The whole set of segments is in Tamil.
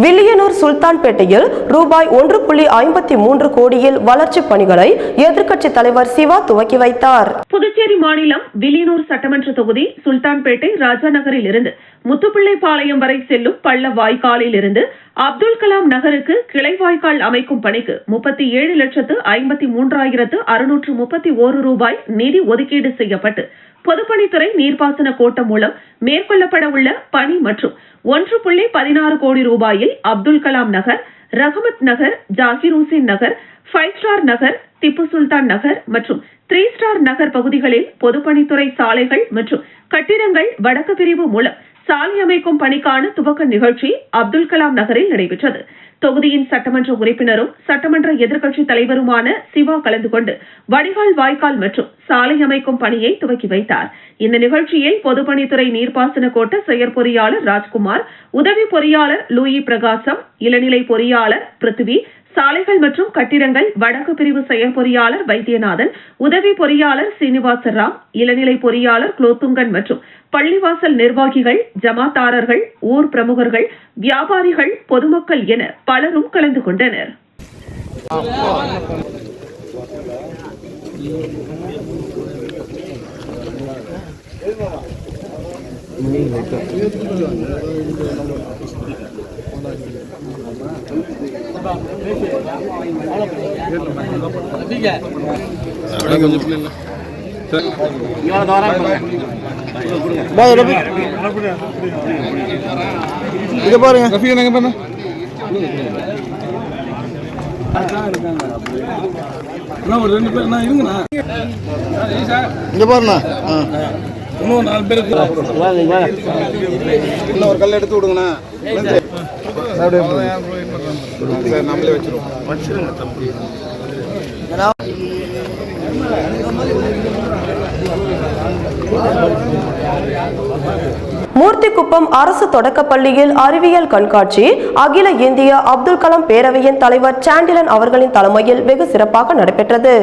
வில்லியனூர் சுல்தான்பேட்டையில் ரூபாய் ஒன்று புள்ளி ஐம்பத்தி மூன்று கோடியில் வளர்ச்சிப் பணிகளை எதிர்க்கட்சி தலைவர் சிவா துவக்கி வைத்தார். புதுச்சேரி மாநிலம் வில்லியனூர் சட்டமன்ற தொகுதி சுல்தான்பேட்டை ராஜாநகரில் இருந்து முத்துப்பிள்ளைப்பாளையம் வரை செல்லும் பள்ள வாய்க்காலில் இருந்து அப்துல் கலாம் நகருக்கு கிளை வாய்க்கால் அமைக்கும் பணிக்கு முப்பத்தி ஏழு லட்சத்து ஐம்பத்தி மூன்றாயிரத்து அறுநூற்று முப்பத்தி ஓரு ரூபாய் நிதி ஒதுக்கீடு செய்யப்பட்டு பொதுப்பணித்துறை நீர்ப்பாசன கோட்டம் மூலம் மேற்கொள்ளப்பட உள்ள பணி மற்றும் ஒன்று புள்ளி பதினாறு கோடி ரூபாயில் அப்துல் கலாம் நகர் ரஹமத் நகர் ஜாகிர் ஹுசேன் நகர் ஃபைவ் ஸ்டார் நகர் திப்பு சுல்தான் நகர் மற்றும் த்ரீ ஸ்டார் நகர் பகுதிகளில் பொதுப்பணித்துறை சாலைகள் மற்றும் கட்டிடங்கள் வடக்கு பிரிவு மூலம் சாலை அமைக்கும் பணிக்கான துவக்க நிகழ்ச்சி அப்துல் கலாம் நகரில் நடைபெற்றது. தொகுதியின் சட்டமன்ற உறுப்பினரும் சட்டமன்ற எதிர்க்கட்சி தலைவருமான சிவா கலந்து கொண்டு வடிகால் வாய்க்கால் மற்றும் சாலை அமைக்கும் பணியை துவக்கி வைத்தார். இந்த நிகழ்ச்சியில் பொதுப்பணித்துறை நீர்ப்பாசன கோட்ட செயற்பொறியாளர் ராஜ்குமார் உதவி பொறியாளர் லூயி பிரகாசம் இளநிலை பொறியாளர் பிருத்திவி சாலைகள் மற்றும் கட்டிடங்கள் வடக்கு பிரிவு செயற்பொறியாளர் வைத்தியநாதன் உதவி பொறியாளர் சீனிவாச ராவ் இளநிலை பொறியாளர் குலோத்துங்கன் மற்றும் பள்ளிவாசல் நிர்வாகிகள் ஜமாத்தாரர்கள் ஊர் பிரமுகர்கள் வியாபாரிகள் பொதுமக்கள் என பலரும் கலந்து கொண்டனர். இங்க பாருங்க ரஃபி எங்க பண்ண அண்ணா ஒரு ரெண்டு பேர் நான் இருங்கண்ணா இங்க பாருண்ணா. இன்னும் நாலு பேருக்கு இன்னும் ஒரு கல் எடுத்து விடுங்கண்ணா சரி நம்மளே வச்சிருவோம். மூர்த்திக்குப்பம் அரசு தொடக்கப்பள்ளியில் அறிவியல் கண்காட்சி அகில இந்திய அப்துல் கலாம் பேரவையின் தலைவர் சாண்டிலன் அவர்களின் தலைமையில் வெகு சிறப்பாக நடைபெற்றது.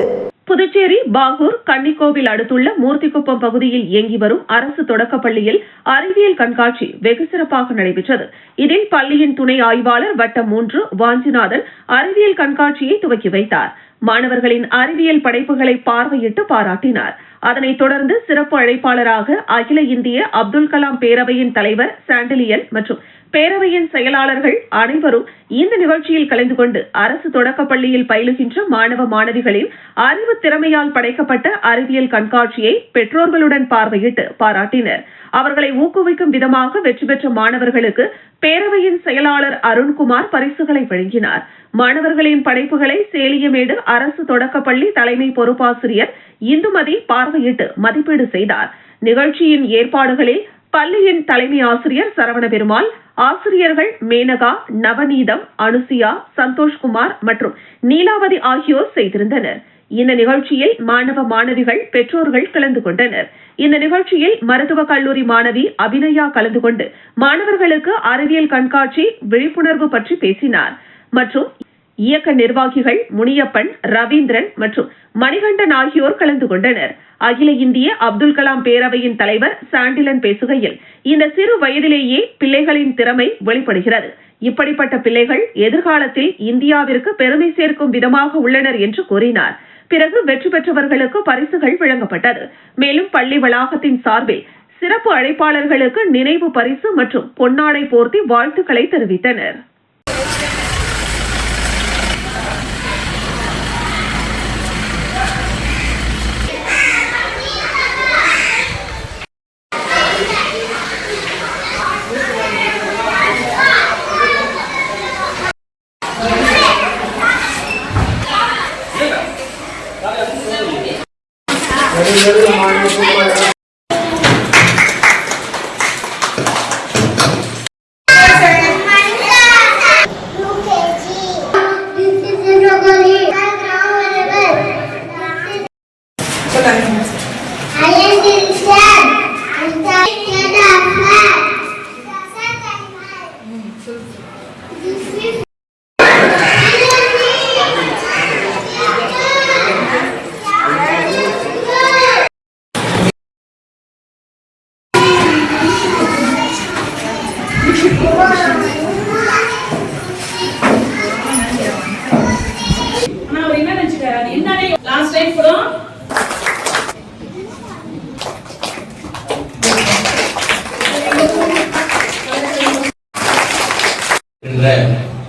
புதுச்சேரி பாகூர் கன்னிக்கோவில் அடுத்துள்ள மூர்த்திக்குப்பம் பகுதியில் இயங்கி வரும் அரசு தொடக்கப்பள்ளியில் அறிவியல் கண்காட்சி வெகு சிறப்பாக நடைபெற்றது. இதில் பள்ளியின் துணை ஆய்வாளர் வட்டம் மூன்று வாஞ்சிநாதன் அறிவியல் கண்காட்சியை துவக்கி வைத்தார். மாணவர்களின் அறிவியல் படைப்புகளை பார்வையிட்டு பாராட்டினார். அதனைத் தொடர்ந்து சிறப்பு அழைப்பாளராக அகில இந்திய அப்துல் கலாம் பேரவையின் தலைவர் சாண்டிலியன் மற்றும் பேரவையின் செயலாளர்கள் அனைவரும் இந்த நிகழ்ச்சியில் கலந்து கொண்டு அரசு தொடக்கப்பள்ளியில் பயிலுகின்ற மாணவ மாணவிகளின் அறிவு திறமையால் படைக்கப்பட்ட அறிவியல் கண்காட்சியை பெற்றோர்களுடன் பார்வையிட்டு பாராட்டினர். அவர்களை ஊக்குவிக்கும் விதமாக வெற்றி பெற்ற மாணவர்களுக்கு பேரவையின் செயலாளர் அருண்குமார் பரிசுகளை வழங்கினார். மாணவர்களின் படைப்புகளை சேலியமேடு அரசு தொடக்கப்பள்ளி தலைமை பொறுப்பாசிரியர் இந்துமதி பார்வையிட்டு மதிப்பீடு செய்தார். நிகழ்ச்சியின் ஏற்பாடுகளில் பள்ளியின் தலைமை ஆசிரியர் சரவண பெருமாள் ஆசிரியர்கள் மேனகா நவநீதம் அனுசியா சந்தோஷ்குமார் மற்றும் நீலாவதி ஆகியோர் செய்திருந்தனர். இந்த நிகழ்ச்சியில் மாணவ மாணவிகள் பெற்றோர்கள் கலந்து கொண்டனர். இந்த நிகழ்ச்சியில் மருத்துவக் கல்லூரி மாணவி அபிநயா கலந்து கொண்டு மாணவர்களுக்கு அறிவியல் கண்காட்சி விழிப்புணர்வு பற்றி பேசினார். மற்றும் இயக்க நிர்வாகிகள் முனியப்பன் ரவீந்திரன் மற்றும் மணிகண்டன் ஆகியோர் கலந்து கொண்டனர். அகில இந்திய அப்துல் கலாம் பேரவையின் தலைவர் சாண்டிலன் பேசுகையில் இந்த சிறு வயதிலேயே பிள்ளைகளின் திறமை வெளிப்படுகிறது. இப்படிப்பட்ட பிள்ளைகள் எதிர்காலத்தில் இந்தியாவிற்கு பெருமை சேர்க்கும் விதமாக உள்ளனர் என்று கூறினார். பிறகு வெற்றி பெற்றவர்களுக்கு பரிசுகள் வழங்கப்பட்டது. மேலும் பள்ளி வளாகத்தின் சார்பில் சிறப்பு அழைப்பாளர்களுக்கு நினைவு பரிசு மற்றும் பொன்னாடை போர்த்தி வாழ்த்துக்களை தெரிவித்தனர்.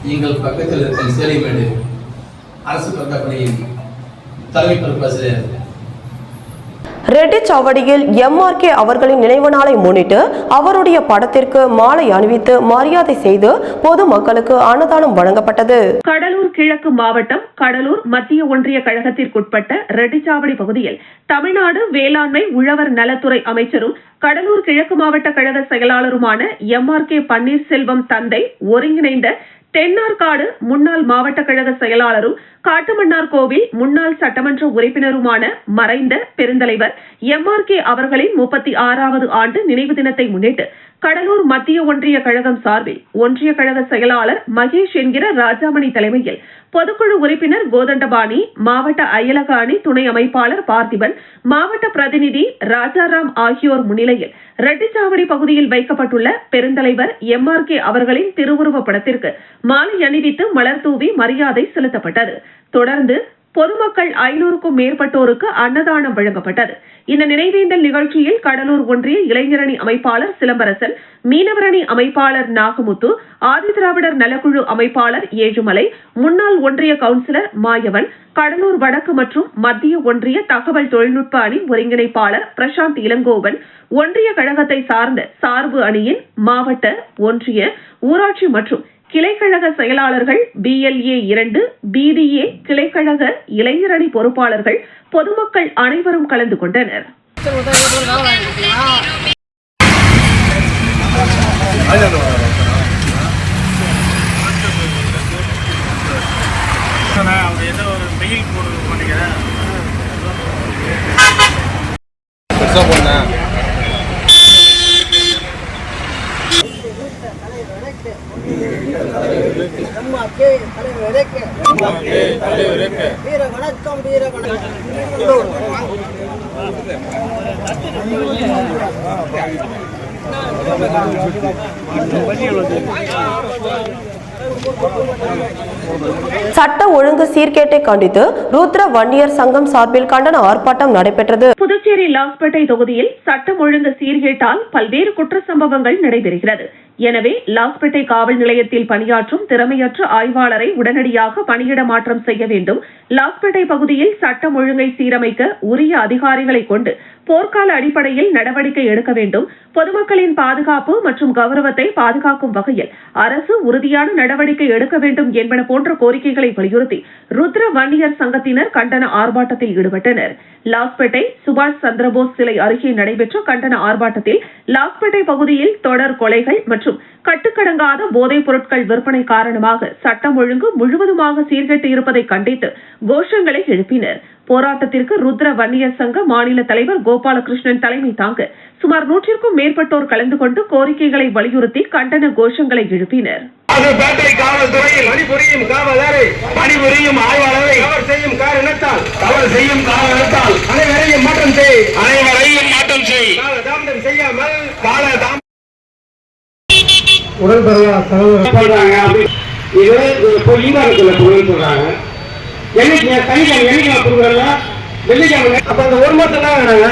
நீங்கள் பக்கத்தில் இருக்கும் சேலைமேடு அரசு பட்டப்பள்ளியின் தலைமை பொறுப்பாசிரியர் ரெட்டிச்சாவடியில் எம்ஆர்கே அவர்களின் நினைவு நாளை முன்னிட்டு அவருடைய படத்திற்கு மாலை அணிவித்து மரியாதை செய்து பொதுமக்களுக்கு அன்னதானம் வழங்கப்பட்டது. கடலூர் கிழக்கு மாவட்டம் கடலூர் மத்திய ஒன்றிய கழகத்திற்குட்பட்ட ரெட்டிச்சாவடி பகுதியில் தமிழ்நாடு வேளாண்மை உழவர் நலத்துறை அமைச்சரும் கடலூர் கிழக்கு மாவட்ட கழக செயலாளருமான எம் ஆர் கே பன்னீர்செல்வம் தந்தை ஒருங்கிணைந்த தென்னார்காடு முன்னாள் மாவட்ட கழக செயலாளரும் காட்டுமன்னார் கோவில் முன்னாள் சட்டமன்ற உறுப்பினருமான மறைந்த பெருந்தலைவர் எம் ஆர் கே அவர்களின் முப்பத்தி ஆறாவது ஆண்டு நினைவு தினத்தை முன்னிட்டு கடலூர் மத்திய ஒன்றிய கழகம் சார்பில் ஒன்றிய கழக செயலாளர் மகேஷ் என்கிற ராஜாமணி தலைமையில் பொதுக்குழு உறுப்பினர் கோதண்டபாணி மாவட்ட அயலக அணி துணை அமைப்பாளர் பார்த்திபன் மாவட்ட பிரதிநிதி ராஜாராம் ஆகியோர் முன்னிலையில் ரெட்டிச்சாவடி பகுதியில் வைக்கப்பட்டுள்ள பெருந்தலைவர் எம் ஆர் கே அவர்களின் திருவுருவ படத்திற்கு மாலை அணிவித்து மலர் தூவி மரியாதை செலுத்தப்பட்டது. தொடர்ந்து பொதுமக்கள் ஐநூறுக்கும் மேற்பட்டோருக்கு அன்னதானம் வழங்கப்பட்டது. இந்த நினைவேந்தல் நிகழ்ச்சியில் கடலூர் ஒன்றிய இளைஞரணி அமைப்பாளர் சிலம்பரசன் மீனவரணி அமைப்பாளர் நாகமுத்து ஆதிதிராவிடர் நலக்குழு அமைப்பாளர் ஏழுமலை முன்னாள் ஒன்றிய கவுன்சிலர் மாயவன் கடலூர் வடக்கு மற்றும் மத்திய ஒன்றிய தகவல் தொழில்நுட்ப அணி ஒருங்கிணைப்பாளர் பிரசாந்த் இளங்கோவன் ஒன்றிய கழகத்தை சார்ந்த சார்பு அணியின் மாவட்ட ஒன்றிய ஊராட்சி மற்றும் கிளைக்கழக செயலாளர்கள் பிஎல்ஏ இரண்டு பிடிஏ கிளைக்கழக இளைஞரணி பொறுப்பாளர்கள் பொதுமக்கள் அனைவரும் கலந்து கொண்டனர். பெருசாக போனேன் வீர வணக்கம் வீர வணக்கம் சட்ட ஒழுங்கு சீர்கேட்டை கண்டித்து ருத்ர வன்னியர் சங்கம் சார்பில் கண்டன ஆர்ப்பாட்டம் நடைபெற்றது. புதுச்சேரி லாஸ்பேட்டை தொகுதியில் சட்டம் ஒழுங்கு சீர்கேட்டால் பல்வேறு குற்ற சம்பவங்கள் நடைபெறுகிறது. எனவே லாஸ்பேட்டை காவல் நிலையத்தில் பணியாற்றும் திறமையற்ற ஆய்வாளரை உடனடியாக பணியிட மாற்றம் செய்ய வேண்டும். லாஸ்பேட்டை பகுதியில் சட்டம் ஒழுங்கை சீரமைக்க உரிய அதிகாரிகளை கொண்டு போர்க்கால அடிப்படையில் நடவடிக்கை எடுக்க வேண்டும். பொதுமக்களின் பாதுகாப்பு மற்றும் கௌரவத்தை பாதுகாக்கும் வகையில் அரசு உறுதியான நடவடிக்கை எடுக்க வேண்டும் என்பன போன்ற கோரிக்கைகளை வலியுறுத்தி ருத்ர வன்னியர் சங்கத்தினர் கண்டன ஆர்ப்பாட்டத்தில் ஈடுபட்டனர். லாஸ்பேட்டை சுபாஷ் சந்திரபோஸ் சிலை அருகே நடைபெற்ற கண்டன ஆர்ப்பாட்டத்தில் லாஸ்பேட்டை பகுதியில் தொடர் கொலைகள் மற்றும் கட்டுக்கடங்காத போதைப் பொருட்கள் விற்பனை காரணமாக சட்டம் ஒழுங்கு முழுவதுமாக சீர்கெட்டு இருப்பதை கண்டித்து கோஷங்களை எழுப்பினர். போராட்டத்திற்கு ருத்ர வன்னியர் சங்க மாநில தலைவர் கோ கோபாலகிருஷ்ணன் தலைமை தாங்க சுமார் நூற்றிற்கும் மேற்பட்டோர் கலந்து கொண்டு கோரிக்கைகளை வலியுறுத்தி கண்டன கோஷங்களை எழுப்பினர். பேட்டை காவல்துறையில் பணிபுரியும் காவலரை பணிபுரியும் ஆய்வாளரை தவறு செய்யும் காரணத்தால் தவறு செய்யும் காரணத்தால் அனைவரையும் மாற்றம் செய். அனைவரையும் மாற்றம் செய். தாமதம் செய்யாமல் கால தாமதம் உடன்படுறா சொல்றாங்க அப்படி இது போய் ஈவாரத்துல பொருள் சொல்றாங்க. என்னைக்கு சனிக்கிழமை வெள்ளிக்கிழமை கொடுக்குறல வெள்ளிக்கிழமை. அப்ப அந்த ஒரு மாசம் தான் வேணாங்க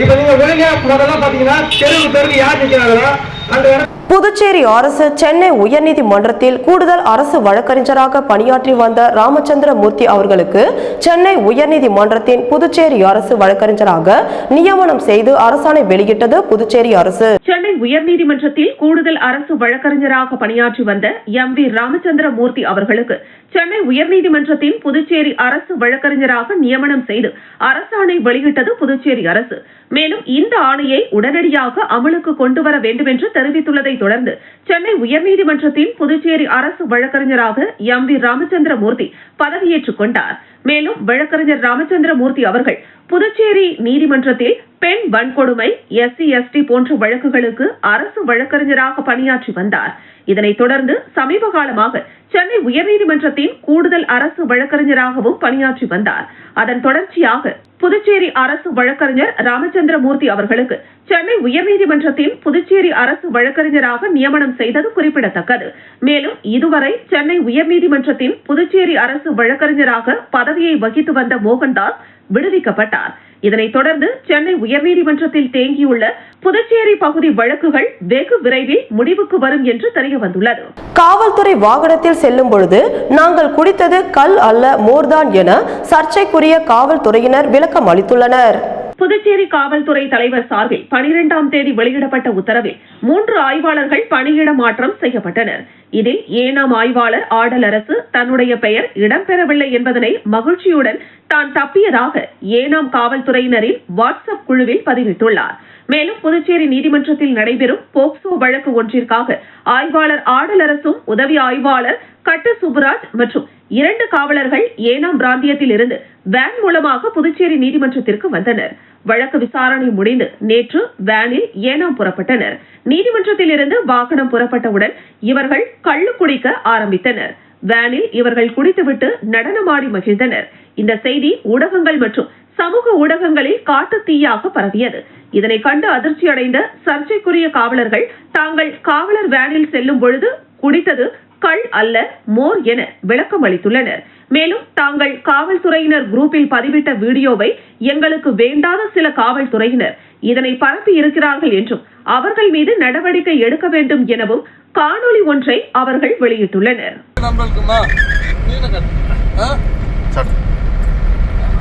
இப்ப நீங்க ஒழுங்கா முதல்ல பாத்தீங்கன்னா தெருவு தெருவு யார் நிக்கிறாங்களோ அந்த இடம் புதுச்சேரி அரசு சென்னை உயர்நீதிமன்றத்தில் கூடுதல் அரசு வழக்கறிஞராக பணியாற்றி வந்த ராமச்சந்திர மூர்த்தி அவர்களுக்கு சென்னை உயர்நீதிமன்றத்தின் புதுச்சேரி அரசு வழக்கறிஞராக நியமனம் செய்து அரசாணை வெளியிட்டது புதுச்சேரி அரசு. சென்னை உயர்நீதிமன்றத்தில் கூடுதல் அரசு வழக்கறிஞராக பணியாற்றி வந்த எம் வி ராமச்சந்திர மூர்த்தி அவர்களுக்கு சென்னை உயர்நீதிமன்றத்தின் புதுச்சேரி அரசு வழக்கறிஞராக நியமனம் செய்து அரசாணை வெளியிட்டது புதுச்சேரி அரசு. மேலும் இந்த ஆணையை உடனடியாக அமலுக்கு கொண்டு வர வேண்டும் என்று தெரிவித்துள்ளதை தொடர்ந்து சென்னை உயர்நீதிமன்றத்தின் புதுச்சேரி அரசு வழக்கறிஞராக எம் வி ராமச்சந்திர மூர்த்தி பதவியேற்றுக் கொண்டார். மேலும் வழக்கறிஞர் ராமச்சந்திர மூர்த்தி அவர்கள் புதுச்சேரி நீதிமன்றத்தில் பெண் வன்கொடுமை எஸ்சி எஸ்டி போன்ற வழக்குகளுக்கு அரசு வழக்கறிஞராக பணியாற்றி வந்தார். இதனைத் தொடர்ந்து சமீப காலமாக சென்னை உயர்நீதிமன்றத்தின் கூடுதல் அரசு வழக்கறிஞராகவும் பணியாற்றி வந்தார். அதன் தொடர்ச்சியாக புதுச்சேரி அரசு வழக்கறிஞர் ராமச்சந்திர மூர்த்தி அவர்களுக்கு சென்னை உயர்நீதிமன்றத்தின் புதுச்சேரி அரசு வழக்கறிஞராக நியமனம் செய்தது குறிப்பிடத்தக்கது. மேலும் இதுவரை சென்னை உயர்நீதிமன்றத்தின் புதுச்சேரி அரசு வழக்கறிஞராக பதவி பதவியை வகித்து வந்த மோகன்தாஸ் விடுவிக்கப்பட்டார். இதனைத் தொடர்ந்து சென்னை உயர்நீதிமன்றத்தில் தேங்கியுள்ள புதுச்சேரி பகுதி வழக்குகள் வெகு விரைவில் முடிவுக்கு வரும் என்று தெரிய வந்துள்ளது. காவல்துறை வாகனத்தில் செல்லும் பொழுது நாங்கள் குடித்தது கல் அல்ல மோர்தான் என சர்ச்சைக்குரிய காவல்துறையினர் விளக்கம் அளித்துள்ளனர். புதுச்சேரி காவல்துறை தலைவர் சார்பில் பனிரெண்டாம் தேதி வெளியிடப்பட்ட உத்தரவில் மூன்று ஆய்வாளர்கள் பணியிட மாற்றம் செய்யப்பட்டனர். இதில் ஏனாம் ஆய்வாளர் ஆடலரசு தன்னுடைய பெயர் இடம்பெறவில்லை என்பதனை மகிழ்ச்சியுடன் தான் தப்பியதாக ஏனாம் காவல்துறையினரின் வாட்ஸ்அப் குழுவில் பதிவிட்டுள்ளார். மேலும் புதுச்சேரி நீதிமன்றத்தில் நடைபெறும் போக்சோ வழக்கு ஒன்றிற்காக ஆய்வாளர் ஆடலரசும் உதவி ஆய்வாளர் கட்ட சுப்ராஜ் மற்றும் இரண்டு காவலர்கள் ஏனாம் பிராந்தியத்தில் இருந்து வேன் மூலமாக புதுச்சேரி நீதிமன்றத்திற்கு வந்தனர். வழக்கு விசாரணை முடிந்து நேற்று வேனில் ஏனாம் புறப்பட்டனர். நீதிமன்றத்தில் இருந்து வாகனம் புறப்பட்டவுடன் இவர்கள் கள்ளு குடிக்க ஆரம்பித்தனர். வேனில் இவர்கள் குடித்துவிட்டு நடனமாடி மகிழ்ந்தனர். இந்த செய்தி ஊடகங்கள் மற்றும் சமூக ஊடகங்களில் காட்டு தீயாக பரவியது. இதனை கண்டு அதிர்ச்சியடைந்த சர்ச்சைக்குரிய காவலர்கள் தாங்கள் காவலர் வேனில் செல்லும் பொழுது குடித்தது கள் அல்ல மோர் என விளக்கம் அளித்துள்ளனர். மேலும் தாங்கள் காவல்துறையினர் குரூப்பில் பதிவிட்ட வீடியோவை எங்களுக்கு வேண்டாத சில காவல்துறையினர் இதனை பரப்பி இருக்கிறார்கள் என்றும் அவர்கள் மீது நடவடிக்கை எடுக்க வேண்டும் எனவும் காணொளி ஒன்றை அவர்கள் வெளியிட்டுள்ளனர்.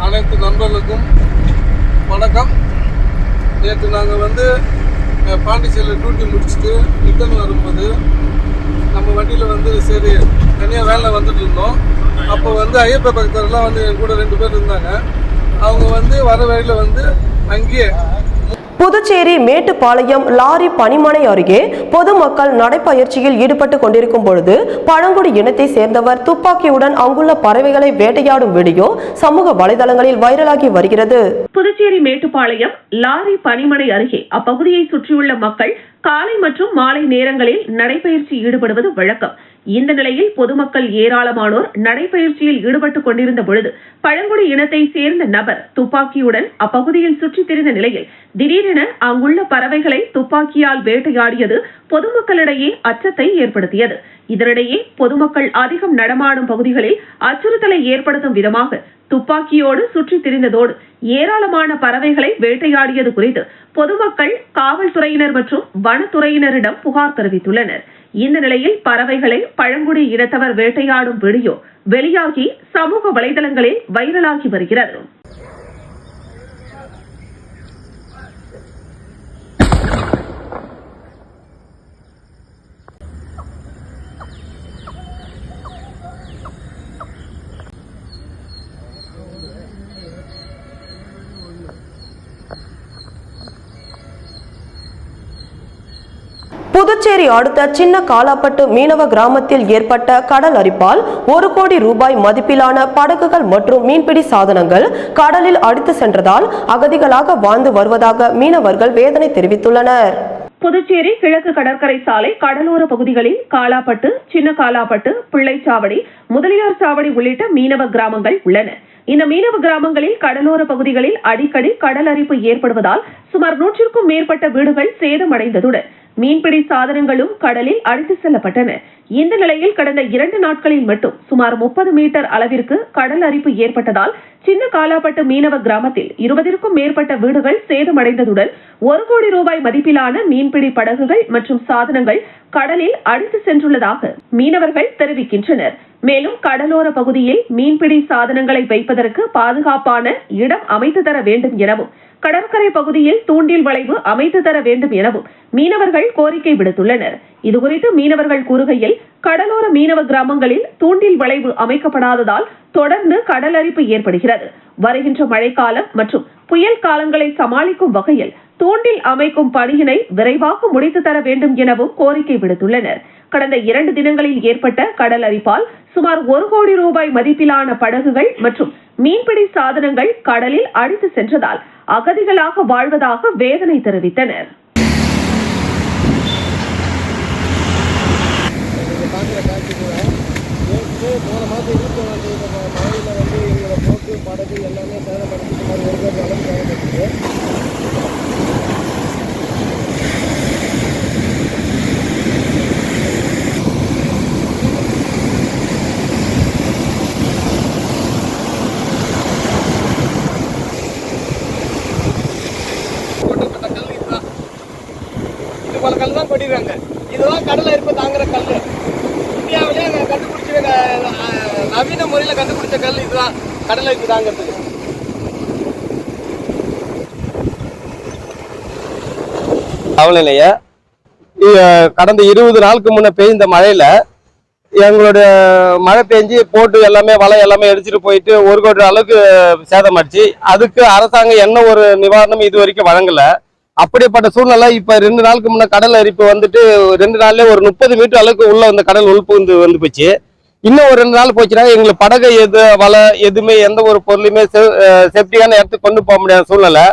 அனைத்து நண்பர்களுக்கும் வணக்கம். நேற்று நாங்கள் வந்து பாண்டிச்சேரியில் டியூட்டி முடிச்சுட்டு ரிட்டர்ன் வரும்போது நம்ம வண்டியில் வந்து சரி தனியாக வேனில் வந்துட்டு இருந்தோம். அப்போ வந்து ஐயப்ப பக்தர்லாம் வந்து என் கூட ரெண்டு பேர் இருந்தாங்க. அவங்க வந்து வர வழியில் வந்து அங்கேயே புதுச்சேரி மேட்டுப்பாளையம் லாரி பனிமனை அருகே பொதுமக்கள் நடைப்பயிற்சியில் ஈடுபட்டு கொண்டிருக்கும் பொழுது பழங்குடி இனத்தை சேர்ந்தவர் துப்பாக்கியுடன் அங்குள்ள பறவைகளை வேட்டையாடும் வீடியோ சமூக வலைதளங்களில் வைரலாகி வருகிறது. புதுச்சேரி மேட்டுப்பாளையம் லாரி பனிமனை அருகே அப்பகுதியை சுற்றியுள்ள மக்கள் காலை மற்றும் மாலை நேரங்களில் நடைபயிற்சி ஈடுபடுவது வழக்கம். இந்த நிலையில் பொதுமக்கள் ஏராளமானோர் நடைபயிற்சியில் ஈடுபட்டுக் கொண்டிருந்த பொழுது பழங்குடி இனத்தை சேர்ந்த நபர் துப்பாக்கியுடன் அப்பகுதியில் சுற்றித் திரிந்த நிலையில் திடீரென அங்குள்ள பறவைகளை துப்பாக்கியால் வேட்டையாடியது பொதுமக்களிடையே அச்சத்தை ஏற்படுத்தியது. இதனிடையே பொதுமக்கள் அதிகம் நடமாடும் பகுதிகளில் அச்சுறுத்தலை ஏற்படுத்தும் விதமாக துப்பாக்கியோடு சுற்றித் திரிந்ததோடு ஏராளமான பறவைகளை வேட்டையாடியது குறித்து பொதுமக்கள் காவல்துறையினர் மற்றும் வனத்துறையினரிடம் புகார் தெரிவித்துள்ளனர். இந்த நிலையில் பறவைகளை பழங்குடி இனத்தவர் வேட்டையாடும் வீடியோ வெளியாகி சமூக வலைதளங்களில் வைரலாகி வருகிறது. புதுச்சேரி அடுத்த சின்ன காலாப்பட்டு மீனவ கிராமத்தில் ஏற்பட்ட கடல் அரிப்பால் ஒரு கோடி ரூபாய் மதிப்பிலான படகுகள் மற்றும் மீன்பிடி சாதனங்கள் கடலில் அடித்து சென்றதால் அகதிகளாக வாழ்ந்து வருவதாக மீனவர்கள் வேதனை தெரிவித்துள்ளனர். புதுச்சேரி கிழக்கு கடற்கரை சாலை கடலோர பகுதிகளில் காலாப்பட்டு சின்ன காலாப்பட்டு பிள்ளைச்சாவடி முதலியார் சாவடி உள்ளிட்ட மீனவ கிராமங்கள் உள்ளன. இந்த மீனவ கிராமங்களில் கடலோர பகுதிகளில் அடிக்கடி கடல் அரிப்பு ஏற்படுவதால் சுமார் நூற்றிற்கும் மேற்பட்ட வீடுகள் சேதமடைந்ததுடன் மீன்பிடி சாதனங்களும் கடலில் அடித்து செல்லப்பட்டன. இந்த நிலையில் கடந்த இரண்டு நாட்களில் மட்டும் சுமார் முப்பது மீட்டர் அளவிற்கு கடல் அரிப்பு ஏற்பட்டதால் சின்ன காலாப்பட்டு மீனவ கிராமத்தில் இருபதிற்கும் மேற்பட்ட வீடுகள் சேதமடைந்ததுடன் ஒரு கோடி ரூபாய் மதிப்பிலான மீன்பிடி படகுகள் மற்றும் சாதனங்கள் கடலில் அடித்து சென்றுள்ளதாக மீனவர்கள் தெரிவிக்கின்றனர். மேலும் கடலோர பகுதியில் மீன்பிடி சாதனங்களை வைப்பதற்கு பாதுகாப்பான இடம் அமைத்து தர வேண்டும் எனவும் கடற்கரை பகுதியில் தூண்டில் வளைவு அமைத்து தர வேண்டும் எனவும் மீனவர்கள் கோரிக்கை விடுத்துள்ளனர். இதுகுறித்து மீனவர்கள் கூறுகையில் கடலோர மீனவ கிராமங்களில் தூண்டில் வளைவு அமைக்கப்படாததால் தொடர்ந்து கடல் அரிப்பு ஏற்படுகிறது. வருகின்ற மழைக்காலம் மற்றும் புயல் காலங்களை சமாளிக்கும் வகையில் தூண்டில் அமைக்கும் பணியினை விரைவாக முடித்து தர வேண்டும் எனவும் கோரிக்கை விடுத்துள்ளனர். கடந்த இரண்டு தினங்களில் ஏற்பட்ட கடல் அரிப்பால் சுமார் ஒரு கோடி ரூபாய் மதிப்பிலான படகுகள் மற்றும் மீன்பிடி சாதனங்கள் கடலில் அடித்து சென்றதால் அகதிகளாக வாழ்வதாக வேதனை தெரிவித்தனர். வந்து போன மாதம் இருபத்தி ஒன்றாம் தேதி மழையில் வந்து எங்களோட போக்கு படகு எல்லாமே சேதப்படுத்தி சுமார் ஒரு கோடி அளவு சேதப்பட்டுச்சு கல் தான் பண்ணிடுறாங்க இதுதான் கடலில் இருப்ப தாங்குற கல் இந்தியாவிலே கண்டுபிடிச்சி நவீன முறையில் கண்டுபிடிச்ச கல் இதுதான். கடலை இருப்பு தாங்கிறதுக்கு கடந்த இருபது நாளுக்கு முன்ன பெய்ந்த மழையில எங்களுடைய மழை பெஞ்சு போட்டு எல்லாமே வலை எல்லாமே எடுத்துட்டு போயிட்டு ஒரு கோடி அளவுக்கு சேதமாச்சு அதுக்கு அரசாங்கம் என்ன ஒரு நிவாரணம் இது வரைக்கும் வழங்கல. அப்படிப்பட்ட சூழ்நிலை இப்ப ரெண்டு நாளுக்கு முன்ன கடல் அரிப்பு வந்துட்டு ரெண்டு நாள்லயே ஒரு முப்பது மீட்டர் அளவுக்கு உள்ள அந்த கடல் உள்புந்து வந்து போச்சு. இன்னும் ஒரு ரெண்டு நாள் போச்சுன்னா எங்களுக்கு படகு எது வலை எதுவுமே எந்த ஒரு பொருளையுமே சேஃப்டியான இடத்துக்கு கொண்டு போக முடியாத சூழ்நிலை.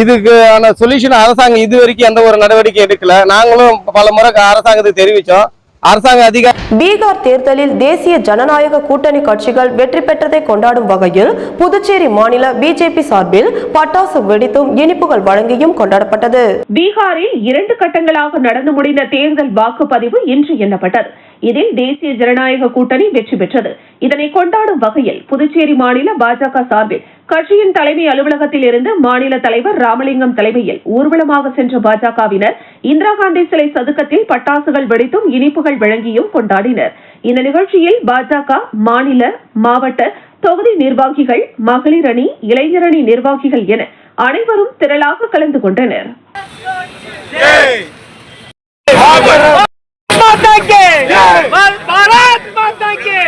இதுக்கான சொல்யூஷன் அரசாங்கம் இது வரைக்கும் எந்த ஒரு நடவடிக்கை எடுக்கல. நாங்களும் பல முறை அரசாங்கத்துக்கு தெரிவிச்சோம். அரசாங்க அதிகாரி பீகார் தேர்தலில் தேசிய ஜனநாயக கூட்டணி கட்சிகள் வெற்றி பெற்றதை கொண்டாடும் வகையில் புதுச்சேரி மாநில பிஜேபி சார்பில் பட்டாசு வெடித்தும் இனிப்புகள் வழங்கியும் கொண்டாடப்பட்டது. பீகாரில் இரண்டு கட்டங்களாக நடந்து முடிந்த தேர்தல் வாக்குப்பதிவு இன்று எண்ணப்பட்டது. இதில் தேசிய ஜனநாயக கூட்டணி வெற்றி பெற்றது. இதனை கொண்டாடும் வகையில் புதுச்சேரி மாநில பாஜக சார்பில் கட்சியின் தலைமை அலுவலகத்தில் இருந்து மாநில தலைவர் ராமலிங்கம் தலைமையில் ஊர்வலமாக சென்ற பாஜகவினர் இந்திரா காந்தி சிலை சதுக்கத்தில் பட்டாசுகள் வெடித்தும் இனிப்புகள் வழங்கியும் கொண்டாடினர். இந்த நிகழ்ச்சியில் பாஜக மாநில மாவட்ட தொகுதி நிர்வாகிகள் மகளிர் அணி இளைஞர் அணி நிர்வாகிகள் என அனைவரும் திரளாக கலந்து கொண்டனர். माता के भारत माता के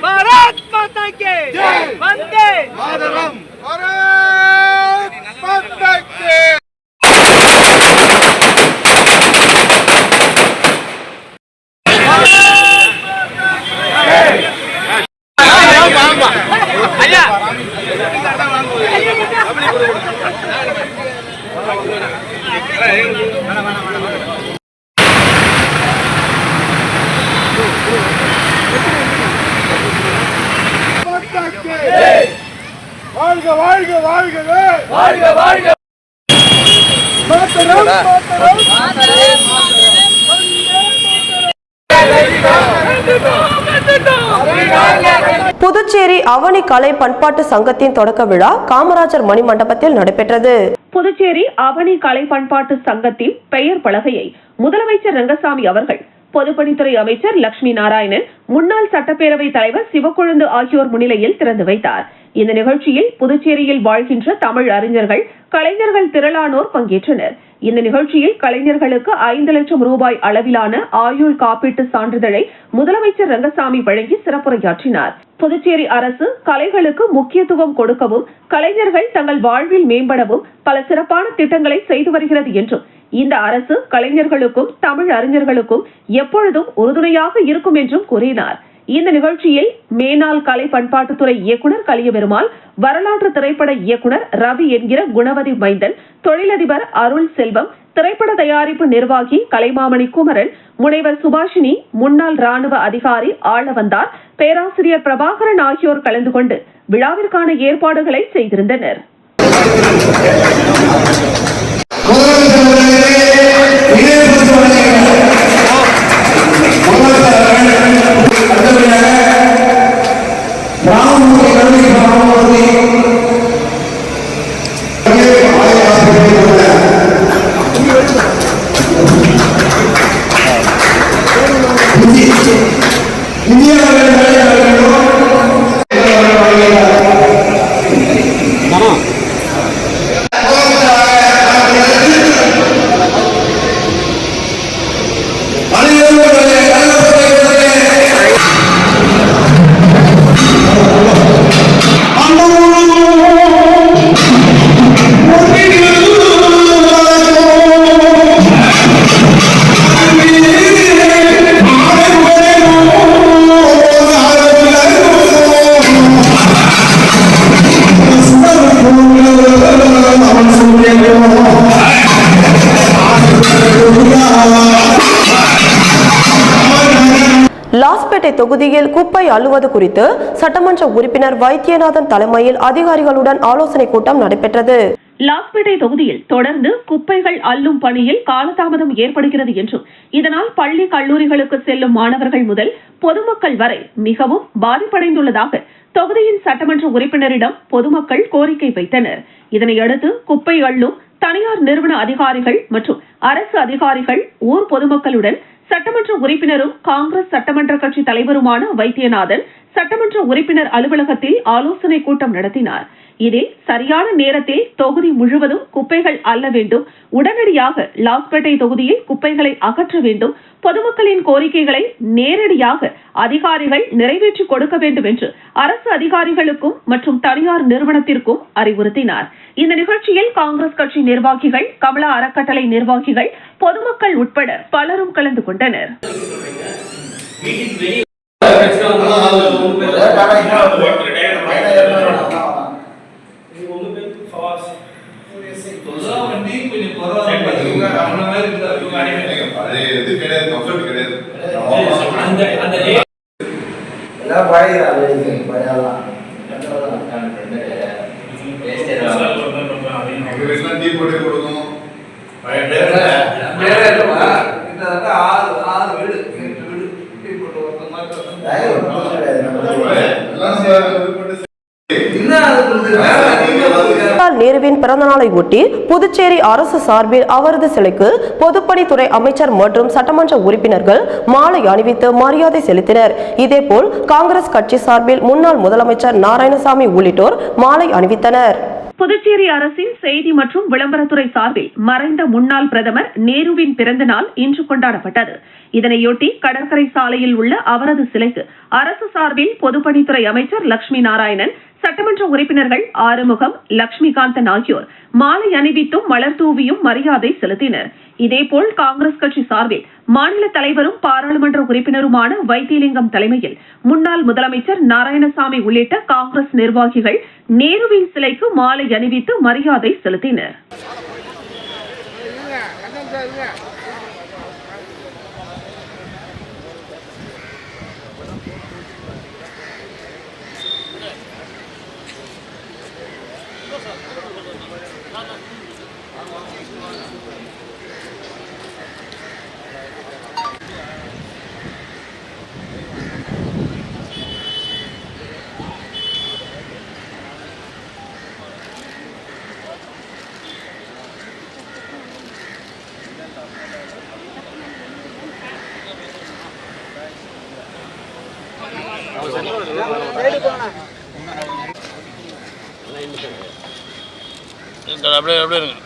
भारत माता के वंदे मातरम भारत माता के வேணாம் வேணாம் வேணாம் புதுச்சேரி அவனி கலை பண்பாட்டு சங்கத்தின் தொடக்க விழா காமராஜர் மணி மண்டபத்தில் நடைபெற்றது. புதுச்சேரி அவனி கலை பண்பாட்டு சங்கத்தின் பெயர் பலகையை முதலமைச்சர் ரங்கசாமி அவர்கள் பொதுப்பணித்துறை அமைச்சர் லட்சுமி நாராயணன் முன்னாள் சட்டப்பேரவை தலைவர் சிவக்கொழுந்து ஆகியோர் முன்னிலையில் திறந்து வைத்தார். இந்த நிகழ்ச்சியில் புதுச்சேரியில் வாழ்கின்ற தமிழ் அறிஞர்கள் கலைஞர்கள் திரளானோர் பங்கேற்றனர். இந்த நிகழ்ச்சியில் கலைஞர்களுக்கு ஐந்து லட்சம் ரூபாய் அளவிலான ஆயுள் காப்பீட்டு சான்றிதழை முதலமைச்சர் ரங்கசாமி வழங்கி சிறப்புரையாற்றினார். புதுச்சேரி அரசு கலைகளுக்கு முக்கியத்துவம் கொடுக்கவும் கலைஞர்கள் தங்கள் வாழ்வில் மேம்படவும் பல சிறப்பான திட்டங்களை செய்து வருகிறது என்றும் இந்த அரசு கலைஞர்களுக்கும் தமிழ் அறிஞர்களுக்கும் எப்பொழுதும் உறுதுணையாக இருக்கும் என்றும் கூறினார். இந்த நிகழ்ச்சியில் மேனாள் கலை பண்பாட்டுத்துறை இயக்குனர் கலியபெருமாள் வரலாற்று திரைப்பட இயக்குனர் ரவி என்கிற குணவதி மைந்தன் தொழிலதிபர் அருள் செல்வம் திரைப்பட தயாரிப்பு நிர்வாகி கலைமாமணி குமரன் முனைவர் சுபாஷினி முன்னாள் ராணுவ அதிகாரி ஆளவந்தார் பேராசிரியர் பிரபாகரன் ஆகியோர் கலந்து கொண்டு விழாவிற்கான ஏற்பாடுகளை செய்திருந்தனர். லாஸ்பேட்டை தொகுதியில் குப்பை அள்ளுவது குறித்து சட்டமன்ற உறுப்பினர் வைத்தியநாதன் தலைமையில் அதிகாரிகளுடன் ஆலோசனை கூட்டம் நடைபெற்றது. லாஸ்பேட்டை தொகுதியில் தொடர்ந்து குப்பைகள் அள்ளும் பணியில் காலதாமதம் ஏற்படுகிறது என்றும் இதனால் பள்ளி கல்லூரிகளுக்கு செல்லும் மாணவர்கள் முதல் பொதுமக்கள் வரை மிகவும் பாதிப்படைந்துள்ளதாக தொகுதியின் சட்டமன்ற உறுப்பினரிடம் பொதுமக்கள் கோரிக்கை வைத்தனர். இதனையடுத்து குப்பை அள்ளும் தனியார் நிறுவன அதிகாரிகள் மற்றும் அரசு அதிகாரிகள் ஊர் பொதுமக்களுடன் சட்டமன்ற உறுப்பினரும் காங்கிரஸ் சட்டமன்ற கட்சி தலைவருமான வைத்தியநாதன் சட்டமன்ற உறுப்பினர் அலுவலகத்தில் ஆலோசனை கூட்டம் நடத்தினார். இதில் சரியான நேரத்தில் தொகுதி முழுவதும் குப்பைகள் அள்ள வேண்டும். உடனடியாக லாஸ்பேட்டை தொகுதியில் குப்பைகளை அகற்ற வேண்டும். பொதுமக்களின் கோரிக்கைகளை நேரடியாக அதிகாரிகள் நிறைவேற்றி கொடுக்க வேண்டும் என்று அரசு அதிகாரிகளுக்கும் மற்றும் தனியார் நிறுவனத்திற்கும் அறிவுறுத்தினார். இந்த நிகழ்ச்சியில் காங்கிரஸ் கட்சி நிர்வாகிகள் கமலா அறக்கட்டளை நிர்வாகிகள் பொதுமக்கள் உட்பட பலரும் கலந்து கொண்டனர். பழைய திருநாளை ஒட்டி புதுச்சேரி அரசு சார்பில் அவரது சிலைக்கு பொதுப்பணித்துறை அமைச்சர் மற்றும் சட்டமன்ற உறுப்பினர்கள் மாலை அணிவித்து மரியாதை செலுத்தினர். இதேபோல் காங்கிரஸ் கட்சி சார்பில் முன்னாள் முதலமைச்சர் நாராயணசாமி உள்ளிட்டோர் மாலை அணிவித்தனர். புதுச்சேரி அரசின் செய்தி மற்றும் விளம்பரத்துறை சார்பில் மறைந்த முன்னாள் பிரதமர் நேருவின் பிறந்த நாள் இன்று கொண்டாடப்பட்டது. இதனையொட்டி கடற்கரை சாலையில் உள்ள அவரது சிலைக்கு அரசு சார்பில் பொதுப்பணித்துறை அமைச்சர் லட்சுமி நாராயணன் சட்டமன்ற உறுப்பினர்கள் ஆறுமுகம் லட்சுமிகாந்தன் ஆகியோர் மாலை அணிவித்தும் மலர் தூவியும் மரியாதை செலுத்தினர் இதேபோல் காங்கிரஸ் கட்சி சார்பில் மாநில தலைவரும் பாராளுமன்ற உறுப்பினருமான வைத்தியலிங்கம் தலைமையில் முன்னாள் முதலமைச்சர் நாராயணசாமி உள்ளிட்ட காங்கிரஸ் நிர்வாகிகள் நேருவின் சிலைக்கு மாலை அணிவித்து மரியாதை செலுத்தினர் Thank you. இருங்க நேருவின் புகழ் இந்திய